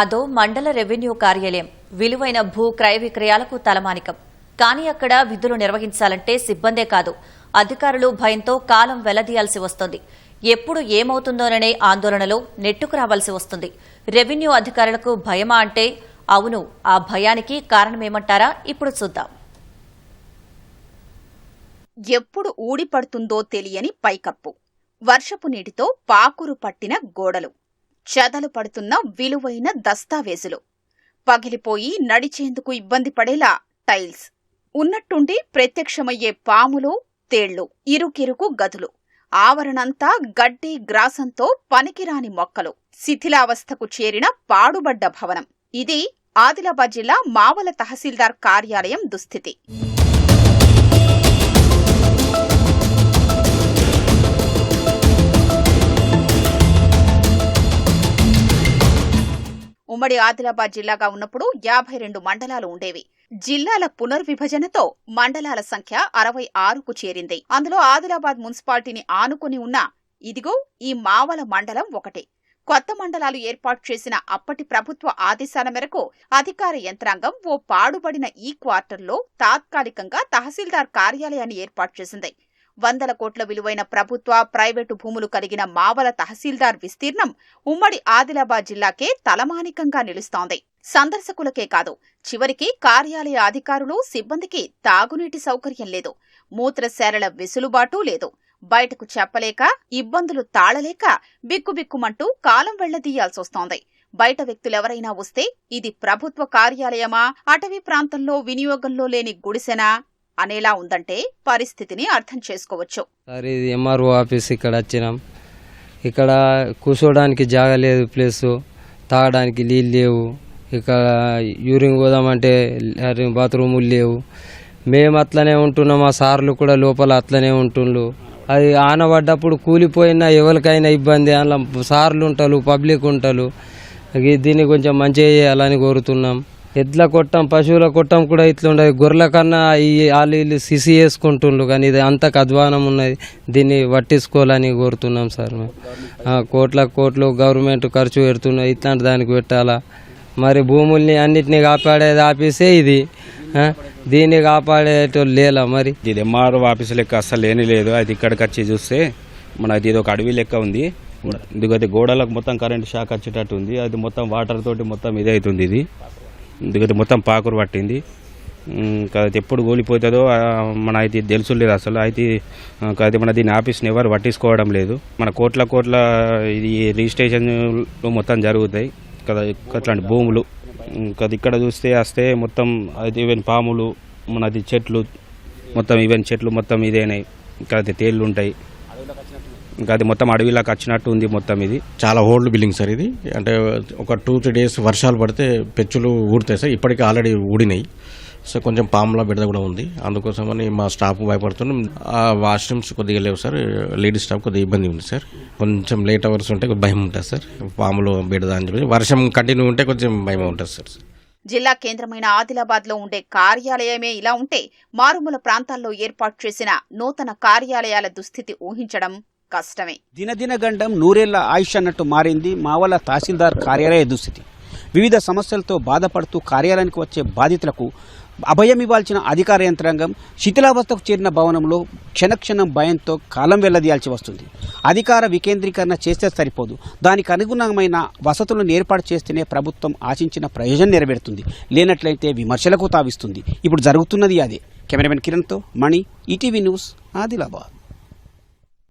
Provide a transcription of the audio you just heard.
అదో మండల రెవెన్యూ కార్యాలయం. విలువైన భూ క్రయ విక్రయాలకు తలమానికం. కానీ అక్కడ విధులు నిర్వహించాలంటే సిబ్బందే కాదు. అధికారులు భయంతో కాలం వెలదీయాల్సి వస్తుంది. ఎప్పుడు ఏమవుతుందోననే ఆందోళనలో నెట్టుకు రావాల్సి వస్తుంది. రెవెన్యూ అధికారులకు భయమా అంటే అవును ఆ భయానికి కారణమేమంటారా? ఇప్పుడు చూద్దాం. ఎప్పుడు ఊడిపడుతుందో తెలియని పైకప్పు. వర్షపు నీటితో పాకురు పట్టిన గోడలు. చెదలు పడుతున్న విలువైన దస్తావేజులు. పగిలిపోయి నడిచేందుకు ఇబ్బంది పడేలా టైల్స్. ఉన్నట్టుండి ప్రత్యక్షమయ్యే పాములు తేళ్ళు ఇరుకిరుకు గదులు. ఆవరణంతా గడ్డి గ్రాసంతో పనికిరాని మొక్కలు. శిథిలావస్థకు చేరిన పాడుబడ్డ భవనం. ఇది ఆదిలాబాద్ జిల్లా మావల తహసీల్దార్ కార్యాలయం దుస్థితి. ఉమ్మడి ఆదిలాబాద్ జిల్లాగా ఉన్నప్పుడు యాభై రెండు మండలాలు ఉండేవి. జిల్లాల పునర్విభజనతో మండలాల సంఖ్య అరవై ఆరుకు చేరింది. అందులో ఆదిలాబాద్ మున్సిపాలిటీని ఆనుకుని ఉన్న ఇదిగో ఈ మావల మండలం ఒకటే. కొత్త మండలాలు ఏర్పాటు చేసిన అప్పటి ప్రభుత్వ ఆదేశాల మేరకు అధికార యంత్రాంగం ఓ పాడుబడిన ఈ క్వార్టర్లో తాత్కాలికంగా తహసీల్దార్ కార్యాలయాన్ని ఏర్పాటు చేసింది. వందల కోట్ల విలువైన ప్రభుత్వ ప్రైవేటు భూములు కలిగిన మావల తహసీల్దార్ విస్తీర్ణం ఉమ్మడి ఆదిలాబాద్ జిల్లాకే తలమానికంగా నిలుస్తోంది. సందర్శకులకే కాదు చివరికి కార్యాలయ అధికారులు సిబ్బందికి తాగునీటి సౌకర్యం లేదు. మూత్రశాలల వెసులుబాటు లేదు. బయటకు చెప్పలేక ఇబ్బందులు తాళలేక బిక్కుబిక్కుమంటూ కాలం వెళ్ళదీయాల్సొస్తోంది. బయట వ్యక్తులెవరైనా వస్తే ఇది ప్రభుత్వ కార్యాలయమా? అటవీ ప్రాంతంలో వినియోగంలో లేని గుడిసెనా? అనేలా ఉందంటే పరిస్థితిని అర్థం చేసుకోవచ్చు. సార్ ఇది ఎంఆర్ఓ ఆఫీస్ ఇక్కడ వచ్చినాం. ఇక్కడ కూర్చోడానికి జాగా లేదు ప్లేస్. తాగడానికి నీళ్ళు లేవు. ఇక్కడ యూరిన్ పోదామంటే అంటే బాత్రూములు లేవు. మేము అట్లనే ఉంటున్నాం మా సార్లు కూడా లోపల అట్లనే ఉంటుండ్రు. అది ఆనబడ్డప్పుడు కూలిపోయినా ఎవరికైనా ఇబ్బంది అలా సార్లు ఉంటారు పబ్లిక్ ఉంటారు. దీన్ని కొంచెం మంచిగా చేయాలని కోరుతున్నాం. ఎడ్ల కొట్టం పశువుల కొట్టం కూడా ఇట్లా గొర్రెల కన్నా ఈ వాళ్ళు వీళ్ళు సిసి వేసుకుంటుండ్రు కానీ ఇది అంత అధ్వానం ఉన్నది. దీన్ని పట్టించుకోవాలని కోరుతున్నాం సార్ మేము. కోట్ల కోట్లు గవర్నమెంట్ ఖర్చు పెడుతున్నది ఇట్లాంటి దానికి పెట్టాలా? మరి భూముల్ని అన్నిటిని కాపాడేది ఆపేసే ఇది. దీన్ని కాపాడేటోళ్ళు లేలా మరి? ఇది ఎంఆర్ఓ ఆఫీస్ లెక్క అస్సలు లేని లేదు. అది ఇక్కడికి వచ్చి చూస్తే మన ఇది ఒక అడవి లెక్క ఉంది. ఇదిగోది గోడలకు మొత్తం కరెంట్ షాక్ వచ్చేటట్టు ఉంది. అది మొత్తం వాటర్ తోటి మొత్తం ఇది అవుతుంది ఇది. ఎందుకంటే మొత్తం పాకురు పట్టింది. ఇంకా అది ఎప్పుడు కూలిపోతుందో మన అయితే తెలుసు లేదు అసలు. అయితే ఆ, అది మన దీని ఆఫీస్ని ఎవరు పట్టించుకోవడం లేదు. మన కోట్ల కోట్ల ఇది రిజిస్ట్రేషన్లు మొత్తం జరుగుతాయి. కదా అట్లాంటి భూములు. ఇంకా అది ఇక్కడ చూస్తే వస్తే మొత్తం అది ఈవెన్ పాములు మనది చెట్లు మొత్తం ఈవెన్ చెట్లు మొత్తం ఇదేనాయి. ఇంకా అయితే తేళ్ళు ఉంటాయి ఇంకా అది మొత్తం అడవిలాగా వచ్చినట్టు ఉంది మొత్తం ఇది. చాలా ఓల్డ్ బిల్డింగ్ సార్ ఇది. అంటే ఒక టూ త్రీ డేస్ వర్షాలు పడితే పెచ్చులు ఊడతాయి సార్. ఇప్పటికే ఆల్రెడీ ఊడినాయి. సో కొంచెం పాముల బిడద కూడా ఉంది. అందుకోసమని మా స్టాఫ్ భయపడుతున్నాం. ఆ వాష్రూమ్స్ కొద్దిగా లేవు సార్. లేడీస్ స్టాఫ్ కొద్దిగా ఇబ్బంది ఉంది సార్. కొంచెం లేట్ అవర్స్ ఉంటే భయం ఉంటుంది సార్. పాములు బిడద అని చెప్పి. వర్షం కంటిన్యూ ఉంటే కొంచెం భయం ఉంటుంది సార్. జిల్లా కేంద్రమైన ఆదిలాబాద్లో ఉండే కార్యాలయమే ఇలా ఉంటే మారుమూల ప్రాంతాల్లో ఏర్పాటు చేసిన నూతన కార్యాలయాల దుస్థితి ఊహించడం కష్టమే. దినదిన గండం నూరేళ్ళ ఆయుష్ అన్నట్టు మారింది మావల తహసీల్దార్ కార్యాలయ దుస్థితి. వివిధ సమస్యలతో బాధపడుతూ కార్యాలయానికి వచ్చే బాధితులకు అభయం ఇవ్వాల్సిన అధికార యంత్రాంగం శిథిలావస్థకు చేరిన భవనంలో క్షణక్షణం భయంతో కాలం వెల్లదీయాల్సి వస్తుంది. అధికార వికేంద్రీకరణ చేస్తే సరిపోదు. దానికి అనుగుణమైన వసతులను ఏర్పాటు చేస్తేనే ప్రభుత్వం ఆశించిన ప్రయోజనం నెరవేరుతుంది. లేనట్లయితే విమర్శలకు తావిస్తుంది. ఇప్పుడు జరుగుతున్నది అదే. కెమెరామెన్ కిరణ్తో మణి ఈటీవీ న్యూస్ ఆదిలాబాద్.